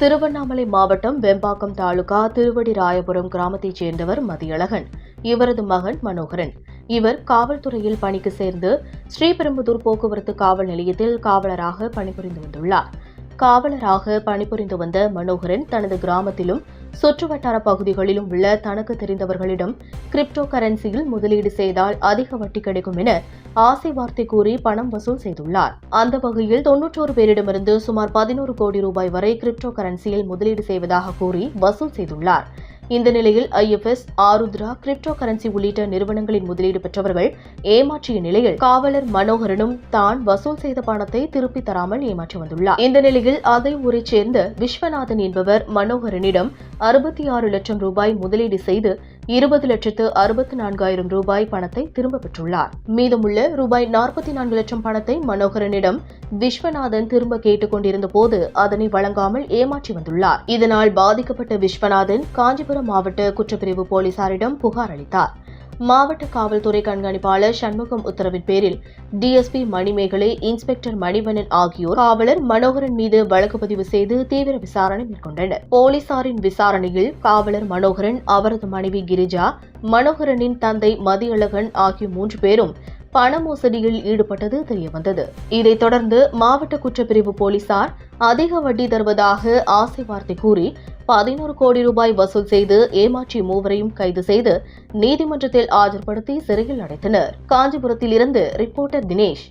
திருவண்ணாமலை மாவட்டம் வெம்பாக்கம் தாலுகா திருவடிராயபுரம் கிராமத்தைச் சேர்ந்தவர் மதியழகன். இவரது மகன் மனோகரன். இவர் காவல்துறையில் பணிக்கு சேர்ந்து ஸ்ரீபெரும்புதூர் போக்குவரத்து காவல் நிலையத்தில் காவலராக பணிபுரிந்து வந்துள்ளார். காவலராக பணிபுரிந்து வந்த மனோகரன் தனது கிராமத்திலும் சுற்றுவட்டார பகுதிகளிலும் உள்ள தனக்கு தெரிந்தவர்களிடம் கிரிப்டோ கரன்சியில் முதலீடு செய்தால் அதிக வட்டி கிடைக்கும் என ஆசை வார்த்தை கூறி பணம் வசூல் செய்துள்ளார். அந்த வகையில் தொன்னூற்றோரு பேரிடமிருந்து சுமார் பதினோரு கோடி ரூபாய் வரை கிரிப்டோ கரன்சியில் முதலீடு செய்வதாக கூறி வசூல் செய்துள்ளார். இந்த நிலையில் ஐஎஃப்எஸ் ஆருத்ரா கிரிப்டோ கரன்சி உள்ளிட்ட நிறுவனங்களின் முதலீடு பெற்றவர்கள் ஏமாற்றிய நிலையில் காவலர் மனோகரனும் தான் வசூல் செய்த பணத்தை திருப்பி தராமல் ஏமாற்றி வந்துள்ளார். இந்த நிலையில் அதே ஊரைச் சேர்ந்த விஸ்வநாதன் என்பவர் மனோகரனிடம் அறுபத்தி ஆறு லட்சம் ரூபாய் முதலீடு செய்து இருபது லட்சத்து அறுபத்தி நான்காயிரம் ரூபாய் பணத்தை திரும்ப பெற்றுள்ளார். மீதமுள்ள ரூபாய் நாற்பத்தி நான்கு லட்சம் பணத்தை மனோகரனிடம் விஸ்வநாதன் திரும்ப கேட்டுக் கொண்டிருந்த போது அதனை வழங்காமல் ஏமாற்றி வந்துள்ளார். இதனால் பாதிக்கப்பட்ட விஸ்வநாதன் காஞ்சிபுரம் மாவட்ட குற்றப்பிரிவு போலீசாரிடம் புகார் அளித்தார். மாவட்ட காவல்துறை கண்காணிப்பாளர் சண்முகம் உத்தரவின் பேரில் டிஎஸ்பி மணிமேகலை இன்ஸ்பெக்டர் மணிவண்ணன் ஆகியோர் காவலர் மனோகரன் மீது வழக்கு பதிவு செய்து தீவிர விசாரணை மேற்கொண்டனர். போலீசாரின் விசாரணையில் காவலர் மனோகரன் அவரது மனைவி கிரிஜா மனோகரனின் தந்தை மதியழகன் ஆகிய மூன்று பேரும் பண மோசடியில் ஈடுபட்டது தெரியவந்தது. இதைத் தொடர்ந்து மாவட்ட குற்றப்பிரிவு போலீசார் அதிக வட்டி தருவதாக ஆசை வார்த்தை கூறி பதினோரு கோடி ரூபாய் வசூல் செய்து ஏமாற்றி மூவரையும் கைது செய்து நீதிமன்றத்தில் ஆஜர்படுத்தி சிறையில் அடைத்தனர். காஞ்சிபுரத்தில் இருந்து ரிப்போர்ட்டர் தினேஷ்.